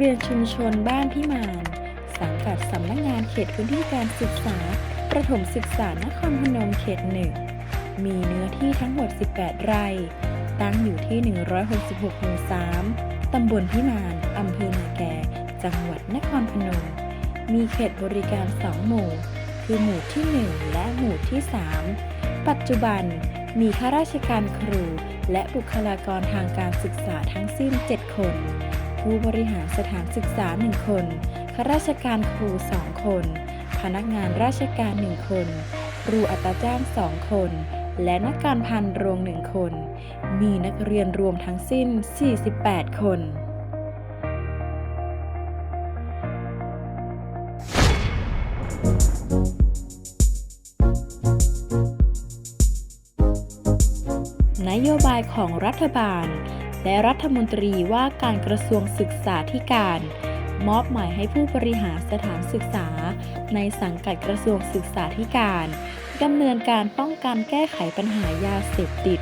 เรียนชุมชนบ้านพิมาน สังกัดสำนักงานเขตพื้นที่การศึกษา ประถมศึกษานครพนมเขตหนึ่ง มีเนื้อที่ทั้งหมด 18 ไร่ ตั้งอยู่ที่ 166หมู่3ตำบลพิมาน อำเภอนาแกจังหวัดนครพนม มีเขตบริการ 2 หมู่ คือหมู่ที่ 1 และหมู่ที่ 3 ปัจจุบันมีข้าราชการครู และบุคลากรทางการศึกษาทั้งสิ้น 7 คน ผู้บริหารสถานศึกษา 1 คน ข้าราชการครู 2 คน พนักงานราชการ 1 คน ครูอัตราจ้าง 2 คน และนักการพันโรง1คน มีนักเรียนรวมทั้งสิ้น 48 คนนโยบายของรัฐบาล และรัฐมนตรีว่าการกระทรวงศึกษาธิการ มอบหมายให้ผู้บริหารสถานศึกษา ในสังกัดกระทรวงศึกษาธิการดำเนินการป้องกันแก้ไขปัญหายาเสพติด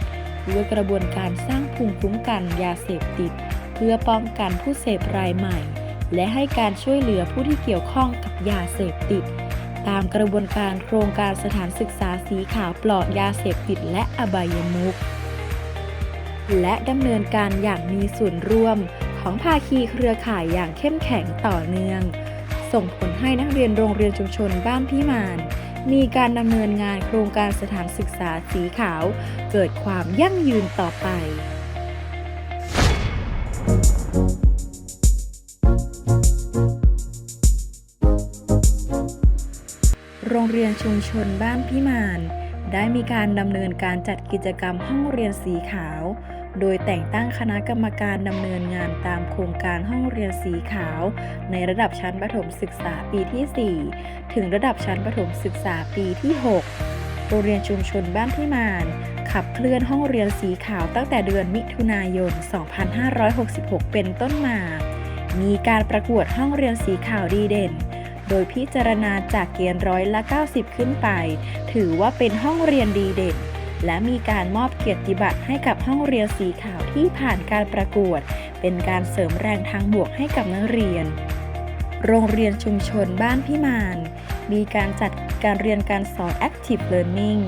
ด้วยกระบวนการสร้างภูมิคุ้มกันยาเสพติด เพื่อป้องกันผู้เสพรายใหม่ และให้การช่วยเหลือผู้ที่เกี่ยวข้องกับยาเสพติด ตามกระบวนการโครงการสถานศึกษาสีขาวปลอดยาเสพติดและอบายมุข และดำเนินการอย่างมีส่วนร่วมของภาคีเครือข่ายอย่างเข้มแข็งต่อเนื่อง ส่งผลให้นักเรียนโรงเรียนชุมชนบ้านพิมาน มีการดำเนินงานโครงการสถานศึกษาสีขาว เกิดความยั่งยืนต่อไปโรงเรียนชุมชนบ้านพิมาน ได้มีการดำเนินการจัดกิจกรรมห้องเรียนสีขาว โดยแต่งตั้งคณะกรรมการดำเนินงานตามโครงการห้องเรียนสีขาว ในระดับชั้นประถมศึกษาปีที่ 4 ถึงระดับชั้นประถมศึกษาปีที่ 6 โรงเรียนชุมชนบ้านพิมาน ขับเคลื่อนห้องเรียนสีขาวตั้งแต่เดือนมิถุนายน 2566 เป็นต้นมา มีการประกวดห้องเรียนสีขาวดีเด่น โดยพิจารณาจากเกณฑ์ร้อยละ 90 ขึ้นไป ถือว่าเป็นห้องเรียนดีเด่น และมีการมอบเกียรติบัตรให้กับห้องเรียนสีขาวที่ผ่านการประกวด เป็นการเสริมแรงทางบวกให้กับนักเรียน โรงเรียนชุมชนบ้านพิมาน มีการจัดการเรียนการสอน Active Learning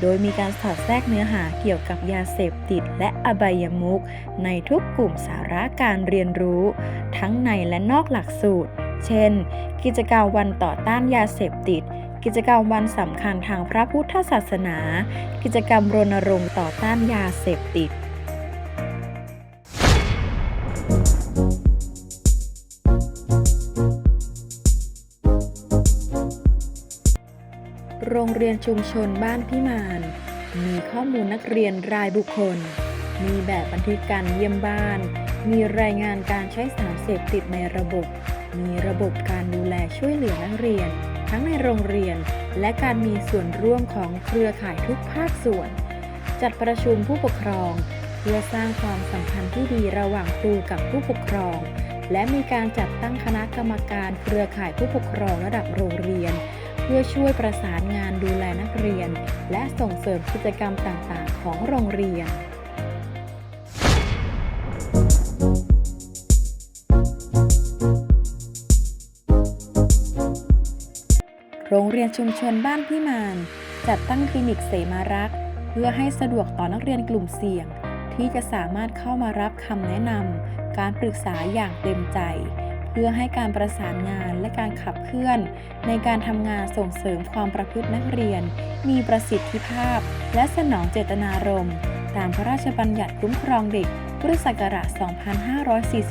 โดยมีการสอดแทรกเนื้อหาเกี่ยวกับยาเสพติดและอบายมุขในทุกกลุ่มสาระการเรียนรู้ ทั้งในและนอกหลักสูตร เช่น กิจกรรมวันต่อต้านยาเสพติด กิจกรรมวันสำคัญทางพระพุทธศาสนา กิจกรรมรณรงค์ต่อต้านยาเสพติดโรงเรียนชุมชนบ้านพิมาน มีข้อมูลนักเรียนรายบุคคล มีแบบบันทึกการเยี่ยมบ้าน มีรายงานการใช้สารเสพติดในระบบ มีระบบการดูแลช่วยเหลือนักเรียน ทั้งในโรงเรียน และการมีส่วนร่วมของเครือข่ายทุกภาคส่วน จัดประชุมผู้ปกครอง เพื่อสร้างความสัมพันธ์ที่ดีระหว่างครูกับผู้ปกครอง และมีการจัดตั้งคณะกรรมการเครือข่ายผู้ปกครองระดับโรงเรียน เพื่อช่วยประสานงานดูแลนักเรียน และส่งเสริมกิจกรรมต่างๆ ของโรงเรียน โรงเรียนชุมชนบ้านพิมาน จัดตั้งคลินิกเสมารักษ์เพื่อให้สะดวกต่อนักเรียนกลุ่มเสี่ยง ที่จะสามารถเข้ามารับคำแนะนำการปรึกษาอย่างเต็มใจ เพื่อให้การประสานงานและการขับเคลื่อน ในการทำงานส่งเสริมความประพฤตินักเรียน มีประสิทธิภาพ และสนองเจตนารมณ์ตามพระราชบัญญัติคุ้มครองเด็กพุทธศักราช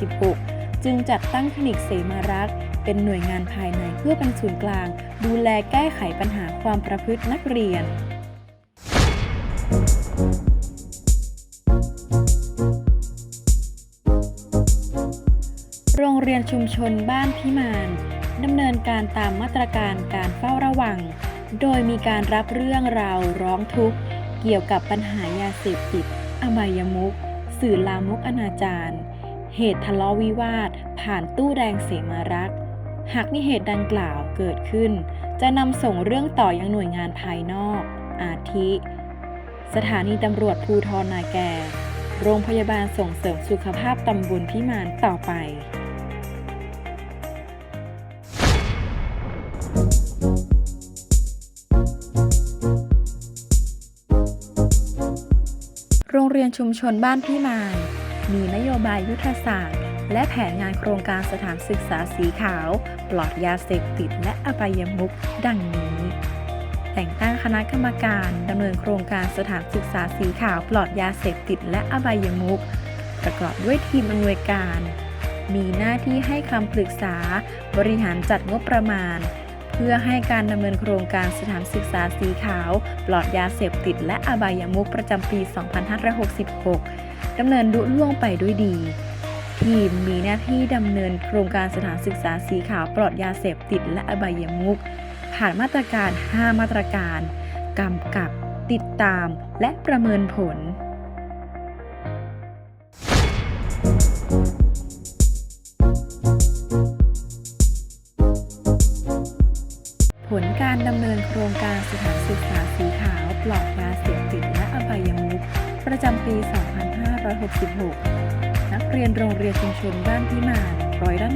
2546 จึงจัดตั้งคลินิกเสมารักษ์ เป็นหน่วยงานภายในเพื่อเป็นศูนย์กลาง ดูแลแก้ไขปัญหาความประพฤตินักเรียน โรงเรียนชุมชนบ้านพิมานดำเนินการตามมาตรการการเฝ้าระวัง โดยมีการรับเรื่องราวร้องทุกข์ เกี่ยวกับปัญหายาเสพติด อบายมุขสื่อลามกอนาจารเหตุทะเลาะวิวาท ผ่านตู้แดงเสมารักษ์ หากมีเหตุดังกล่าวเกิดขึ้น จะนำส่งเรื่องต่อยังหน่วยงานภายนอก อาทิ สถานีตำรวจภูทรนาแก่โรงพยาบาลส่งเสริมสุขภาพตำบลพิมานต่อไปโรงเรียนชุมชนบ้านพิมานมีนโยบายยุทธศาสตร์ และแผนงานโครงการสถานศึกษาสีขาว ปลอดยาเสพติดและอบายมุขดังนี้ แต่งตั้งคณะกรรมการดำเนินโครงการสถานศึกษาสีขาวปลอดยาเสพติดและอบายมุขประกอบด้วยทีมอำนวยการ มีหน้าที่ให้คำปรึกษา บริหารจัดงบประมาณ เพื่อให้การดำเนินโครงการสถานศึกษาสีขาว ปลอดยาเสพติดและอบายมุขประจำปี 2566ดำเนินดุล่วงไปด้วยดี ทีมมีหน้าที่ดำเนินโครงการสถานศึกษาสีขาวปลอดยาเสพติดและอบายมุขผ่านมาตรการ 5 มาตรการกำกับ ติดตาม และประเมินผล ผลการดำเนินโครงการสถานศึกษาสีขาวปลอดยาเสพติดและอบายมุขประจำปี 2566 เรียนโรงเรียนชุมชนบ้านพิมานร้อยละ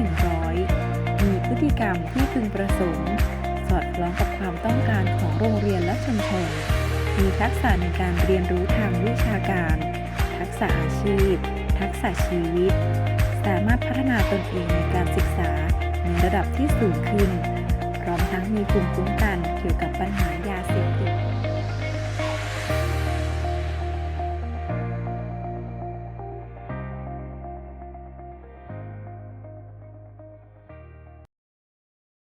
100มีพฤติกรรมที่พึงประสงค์ สอดคล้องกับความต้องการของโรงเรียนและชุมชน มีทักษะในการเรียนรู้ทางวิชาการ ทักษะอาชีพ ทักษะชีวิต สามารถพัฒนาตนเองในการศึกษาในระดับที่สูงขึ้น พร้อมทั้งมีภูมิคุ้มกัน